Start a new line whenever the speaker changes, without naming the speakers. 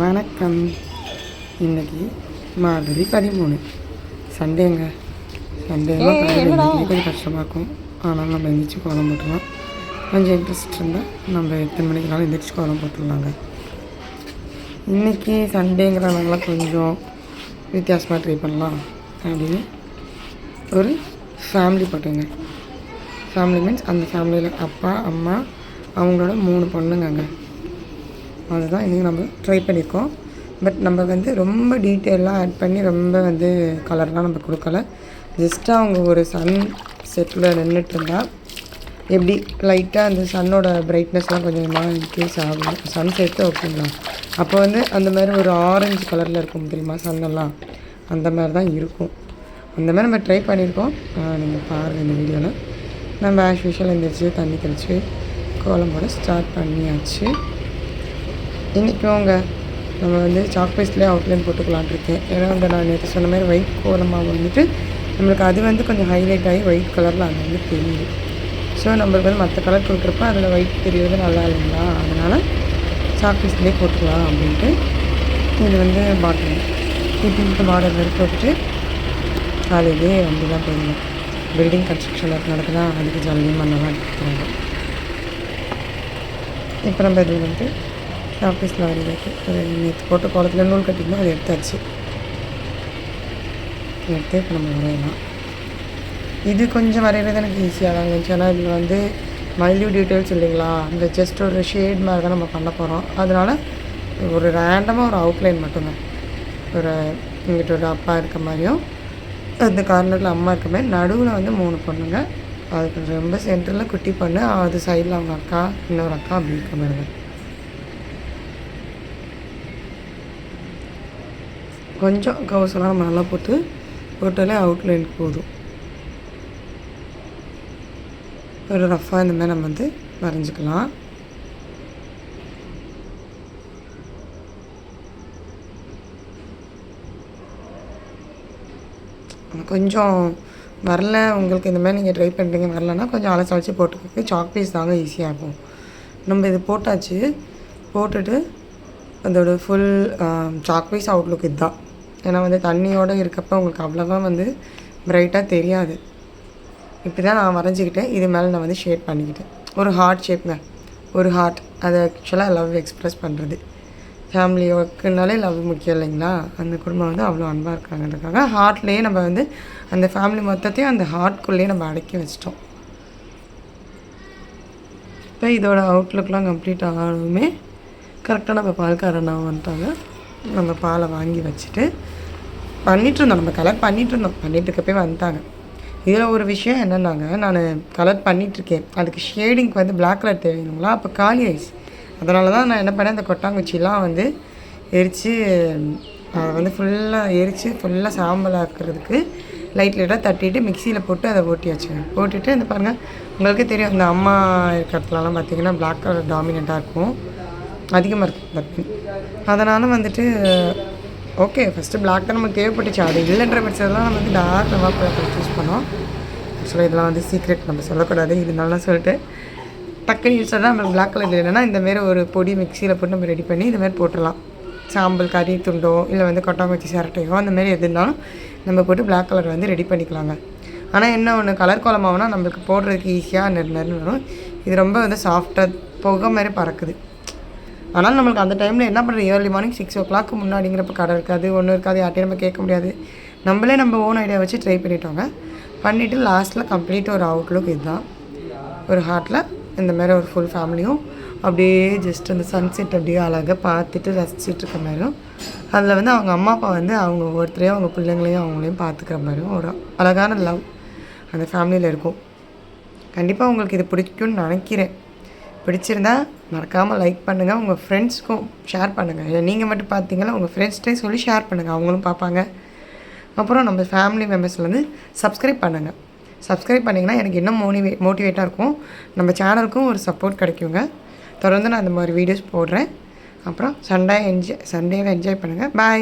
வணக்கம். இன்னைக்கு மாதிரி பதிமூணு. சண்டேங்க சண்டேலாம் காலையில் கொஞ்சம் கஷ்டமாக இருக்கும். ஆனால் நம்ம எந்திரிச்சு கோலம் போட்டுடலாம். கொஞ்சம் இன்ட்ரெஸ்ட் இருந்தால் நம்ம எத்தனை மணிக்குனாலும் எந்திரிச்சு கோலம் போட்டுடலாங்க. இன்றைக்கி சண்டேங்கிறனால கொஞ்சம் வித்தியாசமாக ட்ரை பண்ணலாம். அப்படின்னு ஒரு ஃபேமிலி போட்டுங்க. ஃபேமிலி மீன்ஸ் அந்த ஃபேமிலியில் அப்பா அம்மா அவங்களோட மூணு பொண்ணுங்கங்க. அதுதான் இன்றைக்கி நம்ம ட்ரை பண்ணியிருக்கோம் பட் நம்ம வந்து ரொம்ப டீட்டெயிலாக ஆட் பண்ணி ரொம்ப வந்து கலர்லாம் நம்ம கொடுக்கல. ஜஸ்ட்டாக அவங்க ஒரு சன் செட்டில் நின்றுட்டு இருந்தால் எப்படி லைட்டாக அந்த சன்னோட பிரைட்னஸ்லாம் கொஞ்சம் கொஞ்சமாக இன்க்ரீஸ் ஆகும். சன் செட்டு ஓகேங்களா அப்போ வந்து அந்த மாதிரி ஒரு ஆரஞ்சு கலரில் இருக்கும் தெரியுமா சன்னெல்லாம் அந்த மாதிரி தான் இருக்கும். அந்த மாதிரி நம்ம ட்ரை பண்ணியிருக்கோம் நீங்கள் பாருங்கள் இந்த வீடியோவில் நம்ம ஆஸ் யூஷுவல் எந்திரிச்சு தண்ணி தெளித்து கோலம் போட ஸ்டார்ட் பண்ணியாச்சு. இன்றைக்கும் அவங்க நம்ம வந்து சாக்பீஸ்லேயே அவுட்லைன் போட்டுக்கலான் இருக்கேன். ஏன்னா அந்த நான் நேற்று சொன்ன மாதிரி ஒயிட் கோலமாக வந்துட்டு நம்மளுக்கு அது வந்து கொஞ்சம் ஹைலைட் ஆகி ஒயிட் கலரில் அது வந்து தெரியுது. ஸோ நம்மளுக்கு வந்து மற்ற கலர் கொடுக்குறப்ப அதில் ஒயிட் தெரியறது நல்லா இல்லைங்களா? அதனால் சாக்பீஸ்லேயே போட்டுக்கலாம் அப்படின்ட்டு இது வந்து பாட்டில் இப்படி மாடல் மாதிரி போட்டுட்டு காலையிலே வண்டிலாம் போயிடணும் பில்டிங் கன்ஸ்ட்ரக்ஷன் ஒர்க் நடக்குதா அதுக்கு ஜல்லியும் பண்ணலாம் எடுத்துக்கிறாங்க இப்போ நம்ம இது வந்து ஆஃபீஸில் வரையிருக்கு ஒரு நேற்று போட்ட குளத்துல நூல் கட்டிக்கணும் அதை எடுத்தாச்சு. எடுத்து இப்போ நம்ம வரையலாம். இது கொஞ்சம் வரைகிறது எனக்கு ஈஸியாக தான் இருந்துச்சு. ஏன்னா இதில் வந்து மைல்யூ டீட்டெயில்ஸ் இல்லைங்களா? இந்த ஜஸ்ட் ஒரு ஷேட் மாதிரி தான் நம்ம பண்ண போகிறோம் அதனால் ஒரு ரேண்டமாக ஒரு அவுட்லைன் மட்டும்தான். ஒரு இங்கிட்ட ஒரு அப்பா இருக்க மாதிரியும் அந்த கார்னரில் அம்மா இருக்க மாதிரி நடுவில் வந்து மூணு பொண்ணுங்க. அதுக்கு ரொம்ப சென்டரில் குட்டி பொண்ணு அது சைடில் அவங்க அக்கா இன்னொரு அக்கா அப்படி இருக்க மாதிரி கொஞ்சம் கவுசெல்லாம் நம்ம நல்லா போட்டு போட்டாலே அவுட்லைனுக்கு போதும். ஒரு ரஃப்பாக இந்த மாதிரி நம்ம வந்து வரைஞ்சிக்கலாம். கொஞ்சம் வரல உங்களுக்கு இந்த மாதிரி நீங்கள் ட்ரை பண்ணுறீங்க வரலன்னா கொஞ்சம் அலசி அலசி போட்டுக்கோங்க. சாக் பீஸ் தாங்க ஈஸியாக இருக்கும். நம்ம இது போட்டாச்சு போட்டுட்டு அதோட ஃபுல் சாக் பீஸ் அவுட்லுக் இதுதான். ஏன்னா வந்து தண்ணியோடு இருக்கப்போ உங்களுக்கு அவ்வளோவா வந்து பிரைட்டாக தெரியாது. இப்படி தான் நான் வரைஞ்சிக்கிட்டேன். இது மேலே நான் வந்து ஷேட் பண்ணிக்கிட்டேன். ஒரு ஹார்ட் ஷேப்ங்க ஒரு ஹார்ட் அதை ஆக்சுவலாக லவ் எக்ஸ்ப்ரெஸ் பண்ணுறது ஃபேமிலி ஒர்க்குனாலே லவ் முக்கியம் இல்லைங்களா? அந்த குடும்பம் வந்து அவ்வளோ அன்பாக இருக்காங்கன்றக்காக ஹார்ட்லேயே நம்ம வந்து அந்த ஃபேமிலி மொத்தத்தையும் அந்த ஹார்ட்குள்ளேயே நம்ம அடக்கி வச்சிட்டோம். இப்போ இதோட அவுட்லுக்லாம் கம்ப்ளீட் ஆகணுமே கரெக்டாக நம்ம பால்காரண்ணா வந்துட்டாங்க. நம்ம பாலை வாங்கி வச்சுட்டு பண்ணிகிட்ருந்தோம் நம்ம கலர் பண்ணிகிட்டு இருந்தோம் பண்ணிகிட்டு வந்துட்டாங்க இதில் ஒரு விஷயம் என்னென்னாங்க நான் கலர் பண்ணிகிட்ருக்கேன் அதுக்கு ஷேடிங்க்கு வந்து பிளாக் கலர் தெரியணுங்களா அப்போ காலி ஐஸ் அதனால தான் நான் என்ன பண்ணேன் அந்த கொட்டாங்குச்சிலாம் வந்து எரித்து அதை வந்து ஃபுல்லாக எரித்து ஃபுல்லாக சாம்பல் ஆக்கிறதுக்கு லைட் லைட்டாக தட்டிட்டு மிக்சியில் போட்டு அதை ஓட்டி வச்சுங்க போட்டுட்டு அந்த பாருங்கள் உங்களுக்கே தெரியும் அந்த அம்மா இருக்கிறதுலலாம் பார்த்தீங்கன்னா பிளாக் கலர் டாமினண்ட்டாக இருக்கும். அதிகமாக இருக்குது பட் அதனால் வந்துட்டு ஓகே ஃபஸ்ட்டு பிளாக் தான் நமக்கு தேவைப்பட்டுச்சு. அது இல்லைன்ற பட்சத்தில் நம்ம வந்து டார்க் நம்ம சூஸ் பண்ணோம். ஆக்சுவலாக இதெல்லாம் வந்து சீக்ரெட் நம்ம சொல்லக்கூடாது இதனாலலாம் சொல்லிட்டு டக்குன்னு யூஸ் தான் நம்ம பிளாக் கலர் இல்லைன்னா இந்தமாரி ஒரு பொடி மிக்சியில் போட்டு நம்ம ரெடி பண்ணி இந்தமாரி போட்டுடலாம். சாம்பல் கறி துண்டோ இல்லை வந்து கொட்டாங்குச்சி சரட்டையோ அந்தமாரி எது இருந்தாலும் நம்ம போட்டு பிளாக் கலர் வந்து ரெடி பண்ணிக்கலாங்க. ஆனால் என்ன ஒன்று கலர் கோலமாகனா நம்மளுக்கு போடுறதுக்கு ஈஸியாக நெரு நெருன்னு வரும். இது ரொம்ப வந்து சாஃப்டாக புகை மாதிரி பறக்குது. ஆனால் நம்மளுக்கு அந்த டைமில் என்ன பண்ணுறது early morning six o'clock முன்னாடிங்கிறப்ப கடை இருக்காது ஒன்றும் இருக்காது யார்ட்டையும் நம்ம கேட்க முடியாது. நம்மளே நம்ம ஓன் ஐடியா வச்சு ட்ரை பண்ணிட்டோங்க. பண்ணிவிட்டு லாஸ்ட்டில் கம்ப்ளீட் ஒரு அவுட்லுக் இதுதான். ஒரு ஹார்ட்டில் இந்த மாதிரி ஒரு ஃபுல் ஃபேமிலியும் அப்படியே ஜஸ்ட் அந்த சன்செட் அப்படியே அழகாக பார்த்துட்டு ரசிச்சுட்டு இருக்க மாதிரியும் அதில் வந்து அவங்க அம்மா அப்பா வந்து அவங்க ஒவ்வொருத்தரையும் அவங்க பிள்ளைங்களையும் அவங்களையும் பார்த்துக்கிற மாதிரியும் ஒரு அழகான லவ் அந்த ஃபேமிலியில் இருக்கும். கண்டிப்பாக உங்களுக்கு இது பிடிக்கும்னு நினைக்கிறேன். பிடிச்சிருந்தா மறக்காமல் லைக் பண்ணுங்கள் உங்கள் ஃப்ரெண்ட்ஸ்க்கும் ஷேர் பண்ணுங்கள் இல்லை நீங்கள் மட்டும் பார்த்தீங்கன்னா உங்கள் ஃப்ரெண்ட்ஸ்டே சொல்லி ஷேர் பண்ணுங்கள் அவங்களும் பார்ப்பாங்க அப்புறம் நம்ம ஃபேமிலி மெம்பர்ஸ்லேருந்து சப்ஸ்கிரைப் பண்ணுங்கள் சப்ஸ்கிரைப் பண்ணிங்கன்னா எனக்கு இன்னும் மோட்டிவே மோட்டிவேட்டாக இருக்கும். நம்ம சேனலுக்கும் ஒரு சப்போர்ட் கிடைக்குங்க. தொடர்ந்து நான் இந்த மாதிரி வீடியோஸ் போடுறேன். அப்புறம் சண்டே என்ஜாய் சண்டேவை என்ஜாய் பண்ணுங்கள் பாய்